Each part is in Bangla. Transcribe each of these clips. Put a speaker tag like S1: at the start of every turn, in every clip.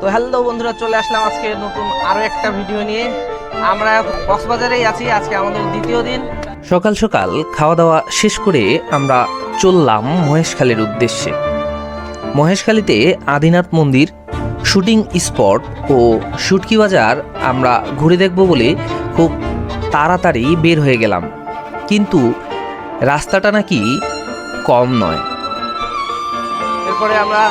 S1: তো হ্যালো বন্ধুরা চলে আসলাম আজকে নতুন আরও একটা ভিডিও নিয়ে। আমরা কক্সবাজারেই আছি আজকে আমাদের দ্বিতীয় দিন।
S2: সকাল সকাল খাওয়া দাওয়া শেষ করে আমরা চললাম মহেশখালীর উদ্দেশ্যে। মহেশখালীতে আদিনাথ মন্দির শুটিং স্পট ও শুটকি বাজার আমরা ঘুরে দেখব বলে খুব তাড়াতাড়ি বের হয়ে গেলাম। কিন্তু রাস্তাটা নাকি কম নয়।
S1: এরপরে আমরা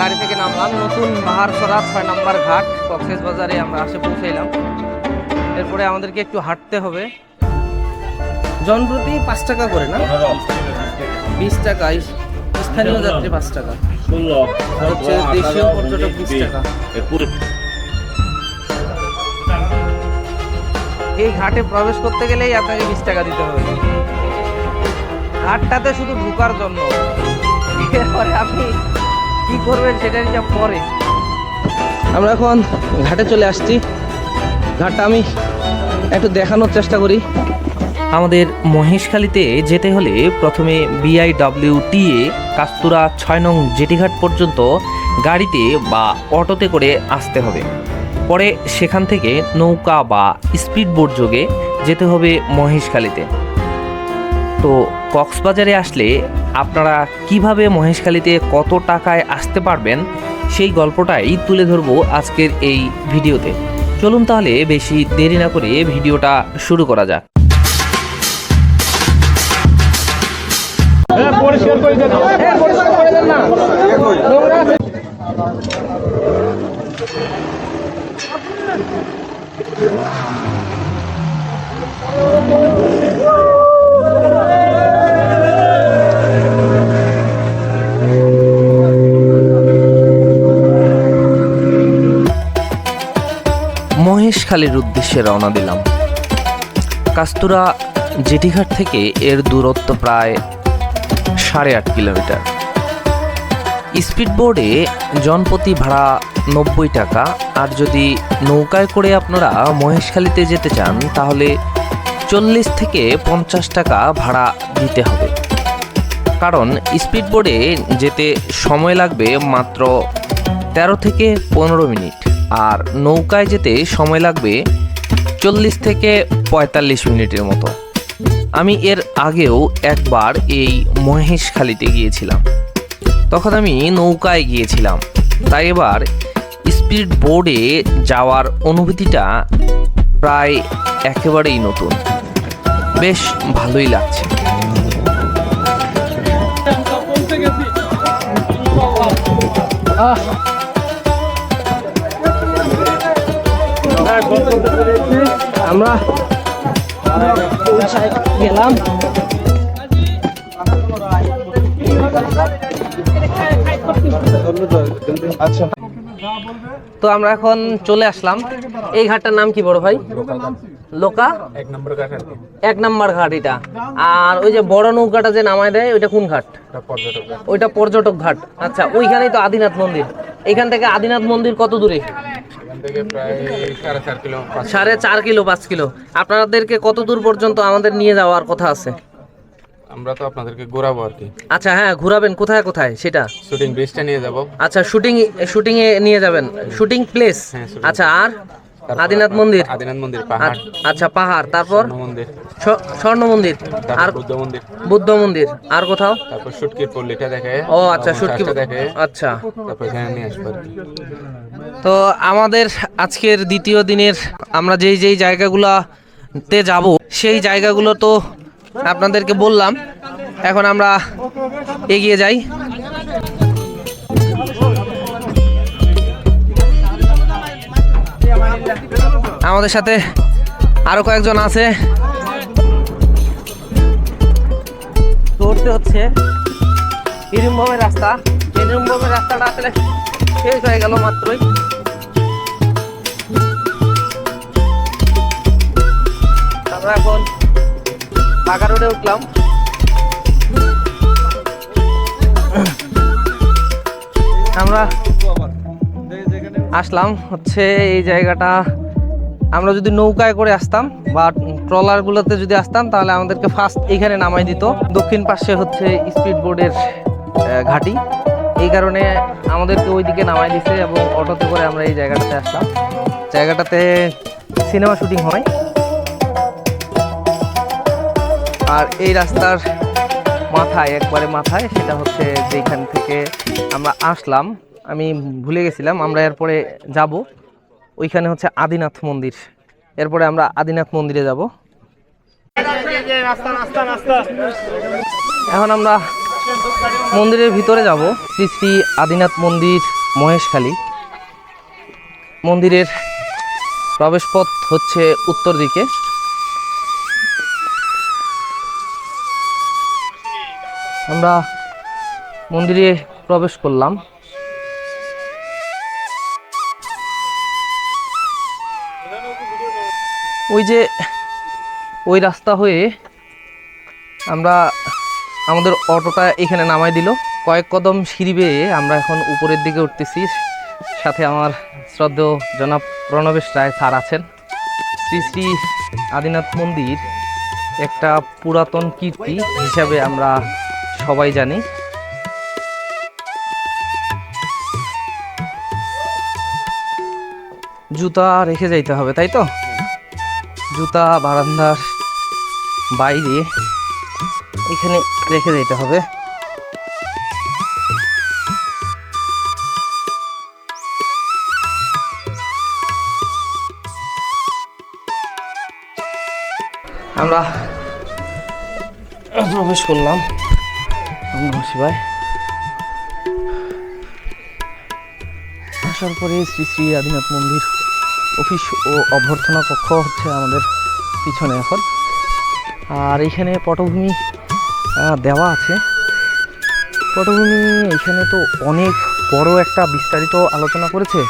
S1: গাড়ি থেকে নামলাম নতুন বাহারসরা ছয় নম্বর ঘাট কক্সেস বাজারে আমরা আসে পৌঁছাইলাম। এরপরে আমাদেরকে একটু হাঁটতে হবে। জনপ্রতি পাঁচ টাকা করে না? বিশ টাকা স্থানীয় যাত্রী পাঁচ টাকা। আর হচ্ছে দেশীয় পর্যটক বিশ টাকা। এই ঘাটে প্রবেশ করতে গেলেই আপনাকে বিশ টাকা দিতে হবে। ঘাটটাতে শুধু ঢোকার জন্য। এরপরে আপনি কি করবেন সেটা হিসাব পরে। আমরা এখন ঘাটে চলে আসছি। ঘাটটা আমি একটু দেখানোর চেষ্টা করি।
S2: আমাদের মহেশখালীতে যেতে হলে প্রথমে বিআইডব্লিউটিএ কাস্তুরা ছয় নং জেটিঘাট পর্যন্ত গাড়িতে বা অটোতে করে আসতে হবে। পরে সেখান থেকে নৌকা বা স্পিড বোট যোগে যেতে হবে মহেশখালীতে। তো কক্সবাজারে আসলে আপনারা কীভাবে মহেশখালীতে কত টাকায় আসতে পারবেন সেই গল্পটাই তুলে ধরবো আজকের এই ভিডিওতে। চলুন তাহলে বেশি দেরি না করে ভিডিওটা শুরু করা যাক। মহেশখালীর উদ্দেশ্যে রওনা দিলাম। কাস্তুরা জেটিঘাট থেকে এর দূরত্ব প্রায় সাড়ে আট কিলোমিটার। স্পিড বোর্ডে জনপ্রতি ভাড়া নব্বই টাকা। আর যদি নৌকায় করে আপনারা মহেশখালীতে যেতে চান, তাহলে চল্লিশ থেকে পঞ্চাশ টাকা ভাড়া দিতে হবে। কারণ স্পিড বোর্ডে যেতে সময় লাগবে মাত্র তেরো থেকে পনেরো মিনিট। আর নৌকায় যেতে সময় লাগবে চল্লিশ থেকে পঁয়তাল্লিশ মিনিটের মতো। আমি এর আগেও একবার এই মহেশখালীতে গিয়েছিলাম। তখন আমি নৌকায় গিয়েছিলাম। তাই এবার স্পিড বোর্ডে যাওয়ার অনুভূতিটা প্রায় একেবারেই নতুন। বেশ ভালোই লাগছে।
S1: আমরা গেলাম। তো আমরা এখন চলে আসলাম। এই ঘাটটার নাম কি বড় ভাই? লোকা?
S3: এক নম্বর ঘাট
S1: এক নাম্বার ঘাট এটা। আর ওই যে বড় নৌকাটা যে নামায় দেয় ওইটা কোন ঘাট? ওইটা পর্যটক ঘাট। আচ্ছা ওইখানেই তো আদিনাথ মন্দির। এখান থেকে আদিনাথ মন্দির কত দূরে?
S3: সাড়ে চার কিলো পাঁচ
S1: কিলো। আপনাদেরকে কত দূর পর্যন্ত আমাদের নিয়ে যাওয়ার কথা আছে?
S3: আমরা তো আপনাদেরকে ঘোরাবো আর কি।
S1: আচ্ছা হ্যাঁ ঘুরাবেন। কোথায় কোথায়? সেটা।
S3: শুটিং ব্রিজটা নিয়ে যাব।
S1: আচ্ছা শুটিং শুটিং এ নিয়ে যাবেন। Shooting place.
S3: হ্যাঁ,
S1: আচ্ছা আর? আদিনাথ মন্দির?
S3: আদিনাথ মন্দির পাহাড়।
S1: আচ্ছা পাহাড়। তারপর?
S3: স্বর্ণ মন্দির।
S1: স্বর্ণ মন্দির। আর
S3: বুদ্ধ মন্দির।
S1: বুদ্ধ মন্দির। আর কোথাও?
S3: তারপর শুটকির পল্লীটা দেখে।
S1: ও আচ্ছা শুটকি
S3: দেখে।
S1: আচ্ছা।
S3: তারপর এখানে নিয়ে আসব
S1: তো আমাদের আজকের দ্বিতীয় দিনের আমরা যেই যেই জায়গাগুলোতে যাব সেই জায়গাগুলো তো আপনাদেরকে বললাম। এখন আমরা এগিয়ে যাই। আমাদের সাথে আরও কয়েকজন আছে। দৌড়তে হচ্ছে। রাস্তা। রাস্তাটা আসলে শেষ হয়ে গেল মাত্রই। আমরা এখন পাকা রোডে উঠলাম। আমরা আসলাম হচ্ছে এই জায়গাটা। আমরা যদি নৌকায় করে আসতাম বা ট্রলারগুলোতে যদি আসতাম, তাহলে আমাদেরকে ফার্স্ট এইখানে নামাই দিত। দক্ষিণ পাশে হচ্ছে স্পিড বোর্ডের ঘাটি। এই কারণে আমাদেরকে ওইদিকে নামাই দিছে এবং অটোতে করে আমরা এই জায়গাটাতে আসলাম। জায়গাটাতে সিনেমা শুটিং হয়। আর এই রাস্তার মাথায়, একবারে মাথায়, সেটা হচ্ছে যেখান থেকে আমরা আসলাম। আমি ভুলে গেছিলাম, আমরা এরপরে যাব ওইখানে হচ্ছে আদিনাথ মন্দির। এরপরে আমরা আদিনাথ মন্দিরে যাব। এখন আমরা মন্দিরের ভিতরে যাব, শ্রী শ্রী আদিনাথ মন্দির মহেশখালী। মন্দিরের প্রবেশপথ হচ্ছে উত্তর দিকে। আমরা মন্দিরে প্রবেশ করলাম। ওই যে ওই রাস্তা হয়ে আমরা আমাদের অটোটা এখানে নামাই দিল। কয়েক কদম সিঁড়ি বেয়ে আমরা এখন উপরের দিকে উঠতেছি। সাথে আমার শ্রদ্ধেয় জনাব প্রণবেশ রায় স্যার আছেন। শ্রী শ্রী আদিনাথ মন্দির একটা পুরাতন কীর্তি হিসাবে আমরা সবাই জানি। জুতা রেখে যাইতে হবে, তাই তো? জুতা, বারান্দার বাইরে এখানে রেখে দিতে হবে। আমরা প্রবেশ করলাম। শিবাই আসার পরে শ্রী শ্রী আদিনাথ মন্দির। অফিস ও অভ্যর্থনা কক্ষ হচ্ছে আমাদের পিছনে এখন। আর এইখানে পটভূমি দেওয়া আছে। পটভূমি এখানে তো অনেক বড় একটা বিস্তারিত আলোচনা করেছে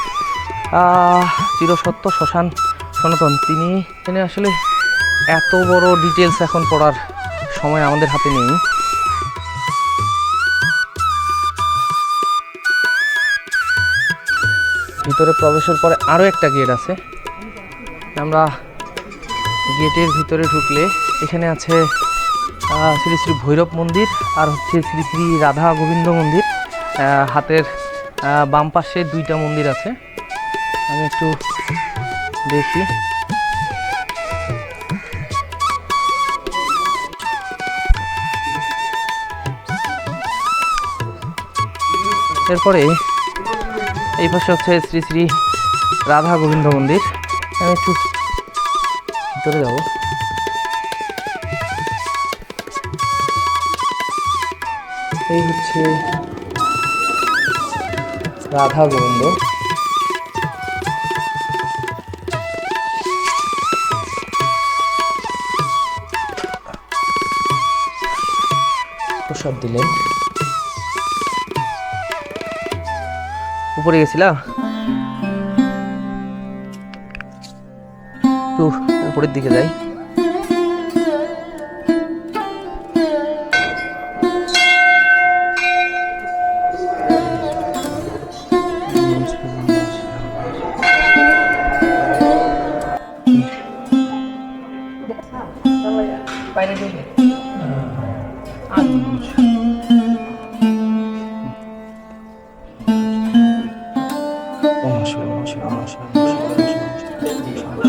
S1: চিরসত্য শ্মশান সনাতন। তিনি এখানে আসলে এত বড় ডিটেলস এখন পড়ার সময় আমাদের হাতে নেই। ভিতরে প্রবেশের পরে আরও একটা গেট আছে। আমরা গেটের ভিতরে ঢুকলে এখানে আছে শ্রী শ্রী ভৈরব মন্দির আর হচ্ছে শ্রী শ্রী রাধা গোবিন্দ মন্দির। হাতের বাম পাশে দুইটা মন্দির আছে। আমি একটু দেখি। এরপরে এই পাশে হচ্ছে শ্রী শ্রী রাধা গোবিন্দ মন্দির। আমি একটু ভিতরে যাব। এই হচ্ছে রাধা গোবিন্দ। প্রসাদ দিলেন। উপরে গেছিলা? উপরের দিকে যাই।
S4: 都不及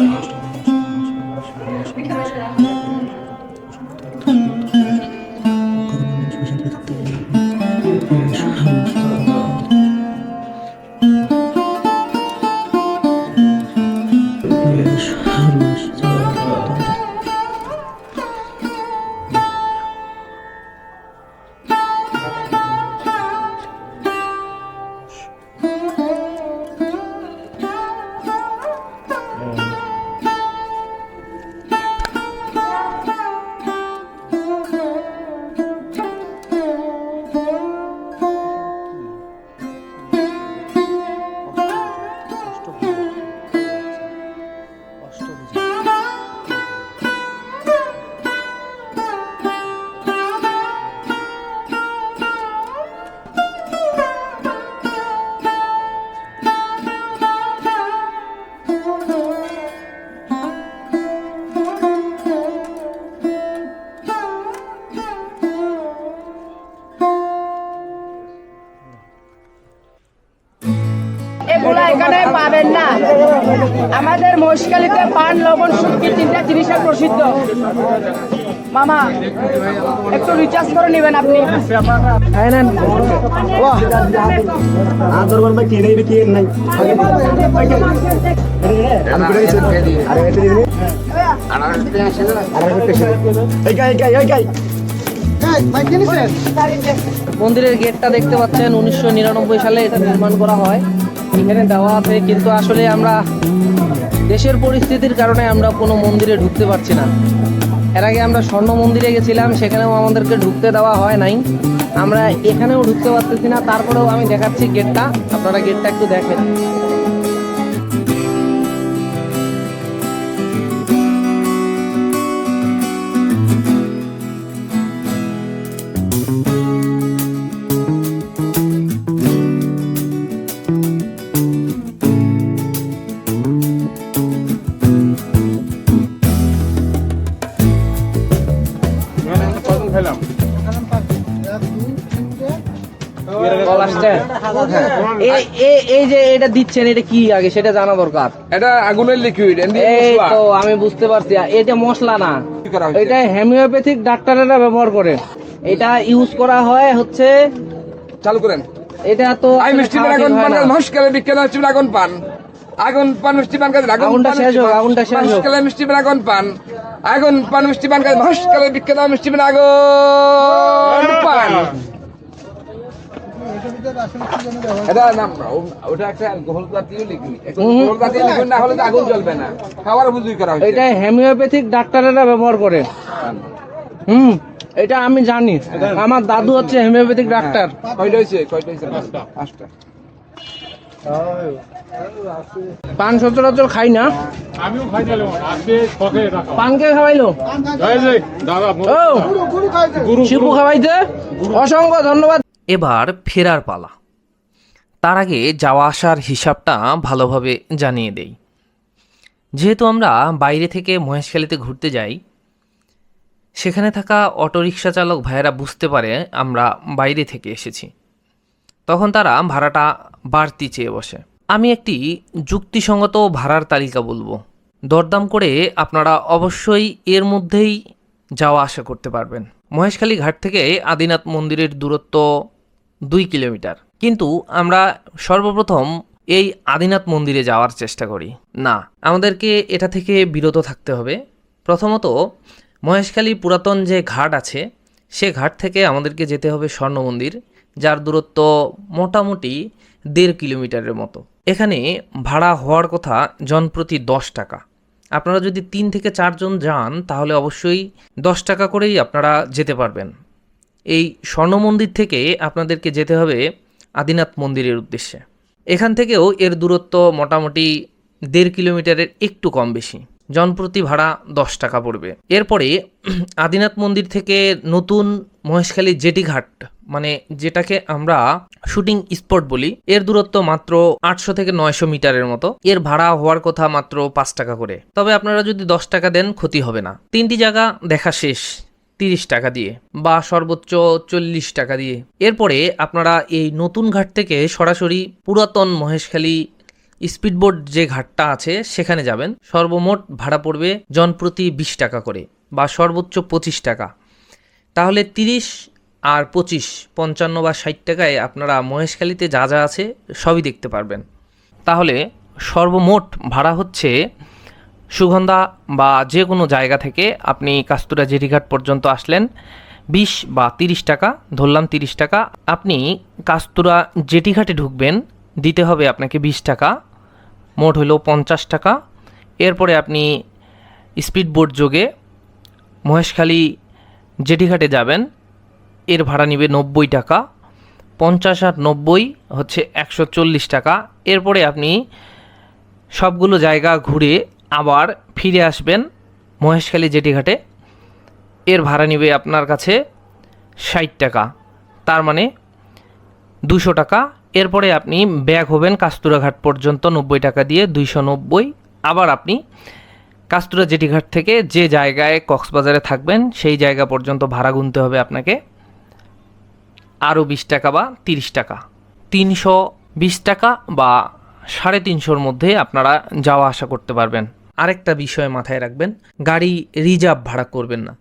S4: আমাদের পান লবণ শুটকি তিনটা জিনিসের প্রসিদ্ধ। মামা একটু রিচার্জ করে নেবেন আপনি।
S5: আন্দোলন ভাই কিনে কি নাই আমি করে দিচ্ছি। আরে এটা দিবি এই গাই গাই এই গাই।
S6: মন্দিরের গেটটা দেখতে পাচ্ছেন উনিশশো নিরানব্বই সালে এটা নির্মাণ করা হয়। এখানে দেওয়া আছে কিন্তু আসলে আমরা দেশের পরিস্থিতির কারণে আমরা কোনো মন্দিরে ঢুকতে পারছি না। এর আগে আমরা স্বর্ণ মন্দিরে গেছিলাম, সেখানেও আমাদেরকে ঢুকতে দেওয়া হয় নাই। আমরা এখানেও ঢুকতে পারতেছি না, তারপরেও আমি দেখাচ্ছি গেটটা আপনারা গেটটা একটু দেখেন। এই এই- এই যে এটা দিচ্ছেন এটা কি আগে? সেটা জানা দরকার।
S7: এটা আগুনের লিকুইড
S6: এই তো আমি বুঝতে পারছি। এটা মশলা না। এটা হোমিওপ্যাথিক ডাক্তারেরা ব্যবহার করে এটা ইউজ করা হয় হচ্ছে
S7: চালু করেন।
S6: এটা তো
S7: আই মিষ্টি
S6: খাওয়া
S7: পান
S6: ঠিক
S7: আগুন পান
S6: না।
S7: বিকেলে মিষ্টি পান আগুন পান। আগুন পান মিষ্টি পান কাজে আগুন
S6: আগুনটা
S7: পান,
S6: শেষ হোক, আগুনটা শেষ হোক।
S7: মস্কালে মিষ্টি পান আগুন পান। আগুন পান মিষ্টি পান কাজে মস্কালে বিকেলে মিষ্টি পান আগুন পান। এটা নাম ওটা একটা গোল জাতীয় লিকুইড গোল জাতীয় লিকুইড না হলে তো আগুন জ্বলবে না। খাওয়ার বুঝুই করা হয়েছে।
S6: এটা হোমিওপ্যাথিক ডাক্তারেরা ব্যবহার করে। হুম এটা আমি জানি। আমার দাদু হচ্ছে হোমিওপ্যাথিক ডাক্তার।
S7: কয়টা হয়েছে? কয়টা হয়েছে? পাঁচটা।
S6: পান সচরাচর খাই না।
S8: আমিও খাই নিলাম আজকে শখে রাখা?
S6: পান কে খাওয়াইলো? শিবু খাওয়াইছে অসংখ্য ধন্যবাদ।
S1: এবার ফেরার পালা। তার আগে যাওয়া আসার হিসাবটা ভালোভাবে জানিয়ে দেই। যেহেতু আমরা বাইরে থেকে মহেশখালীতে ঘুরতে যাই, সেখানে থাকা অটোরিকশা চালক ভাইয়েরা বুঝতে পারে আমরা বাইরে থেকে এসেছি। তখন তারা ভাড়াটা বাড়তি চেয়ে বসে। আমি একটি যুক্তিসঙ্গত ভাড়ার তালিকা বলব। দরদাম করে আপনারা অবশ্যই এর মধ্যেই যাওয়া আসা করতে পারবেন। মহেশখালী ঘাট থেকে আদিনাথ মন্দিরের দূরত্ব দুই কিলোমিটার। কিন্তু আমরা সর্বপ্রথম এই আদিনাথ মন্দিরে যাওয়ার চেষ্টা করি। না, আমাদেরকে এটা থেকে বিরত থাকতে হবে। প্রথমত, মহেশখালী পুরাতন যে ঘাট আছে, সে ঘাট থেকে আমাদেরকে যেতে হবে স্বর্ণ মন্দির, যার দূরত্ব মোটামুটি দেড় কিলোমিটারের মতো। এখানে ভাড়া হওয়ার কথা জনপ্রতি দশ টাকা। আপনারা যদি তিন থেকে চারজন যান, তাহলে অবশ্যই দশ টাকা করেই আপনারা যেতে পারবেন। এই স্বর্ণ মন্দির থেকে আপনাদেরকে যেতে হবে আদিনাথ মন্দিরের উদ্দেশ্যে। এখান থেকেও এর দূরত্ব মোটামুটি দেড় কিলোমিটারের একটু কম বেশি। জনপ্রতি ভাড়া দশ টাকা পড়বে। এরপরে আদিনাথ মন্দির থেকে নতুন মহেশখালী জেটিঘাট মানে যেটাকে আমরা শুটিং স্পট বলি, এর দূরত্ব মাত্র আটশো থেকে নয়শো মিটারের মতো। এর ভাড়া হওয়ার কথা মাত্র পাঁচ টাকা করে। তবে আপনারা যদি দশ টাকা দেন, ক্ষতি হবে না। তিনটি জায়গা দেখা শেষ। তিরিশ টাকা দিয়ে বা সর্বোচ্চ চল্লিশ টাকা দিয়ে। এরপরে আপনারা এই নতুন ঘাট থেকে সরাসরি পুরাতন মহেশখালী স্পিডবোট যে ঘাটটা আছে, সেখানে যাবেন। সর্বমোট ভাড়া পড়বে জনপ্রতি বিশ টাকা করে বা সর্বোচ্চ পঁচিশ টাকা। তাহলে তিরিশ আর পঁচিশ, পঞ্চান্ন বা ষাট টাকায় আপনারা মহেশখালীতে যা যা আছে সবই দেখতে পারবেন। তাহলে সর্বমোট ভাড়া হচ্ছে সুগন্ধা বা যে কোনো জায়গা থেকে আপনি কাস্তুরা জেরিঘাট পর্যন্ত আসলেন, বিশ বা তিরিশ টাকা, ধরলাম তিরিশ টাকা, আপনি কাস্তুরা জেটিঘাটে ঢুকবেন, দিতে হবে আপনাকে বিশ টাকা, মোট হলো পঞ্চাশ টাকা। এরপরে আপনি স্পিড স্পিডবোট যোগে মহেশখালী জেটিঘাটে যাবেন, এর ভাড়া নিবে নব্বই টাকা, পঞ্চাশ আর নব্বই হচ্ছে একশো চল্লিশ টাকা। এরপরে আপনি সবগুলো জায়গা ঘুরে আবার ফিরে আসবেন মহেশখালী জেটিঘাটে। এর ভাড়া নিবে আপনার কাছে ষাট টাকা। তার মানে দুশো টাকা। এরপরে আপনি ব্যাগ হবেন কাস্তুরাঘাট পর্যন্ত নব্বই টাকা দিয়ে দুইশো নব্বই। আবার আপনি কাস্তুরা জেটিঘাট থেকে যে জায়গায় কক্সবাজারে থাকবেন, সেই জায়গা পর্যন্ত ভাড়া গুনতে হবে আপনাকে আরও বিশ টাকা বা তিরিশ টাকা। তিনশো বিশ টাকা বা সাড়ে তিনশোর মধ্যে আপনারা যাওয়া আসা করতে পারবেন। আরেকটা বিষয় মাথায় রাখবেন, গাড়ি রিজার্ভ ভাড়া করবেন না।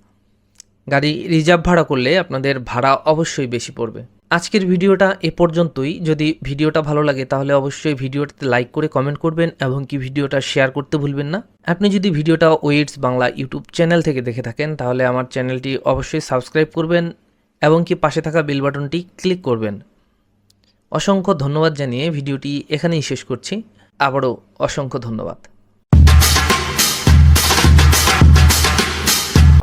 S1: গাড়ি রিজার্ভ ভাড়া করলে আপনাদের ভাড়া অবশ্যই বেশি পড়বে। আজকের ভিডিওটা এ পর্যন্তই। যদি ভিডিওটা ভালো লাগে তাহলে অবশ্যই ভিডিওটাতে লাইক করে কমেন্ট করবেন এবং কি ভিডিওটা শেয়ার করতে ভুলবেন না। আপনি যদি ভিডিওটা ওয়েটস বাংলা ইউটিউব চ্যানেল থেকে দেখে থাকেন তাহলে আমার চ্যানেলটি অবশ্যই সাবস্ক্রাইব করবেন এবং কি পাশে থাকা বেল বাটনটি ক্লিক করবেন। অসংখ্য ধন্যবাদ জানিয়ে ভিডিওটি এখানেই শেষ করছি। আবারও অসংখ্য ধন্যবাদ।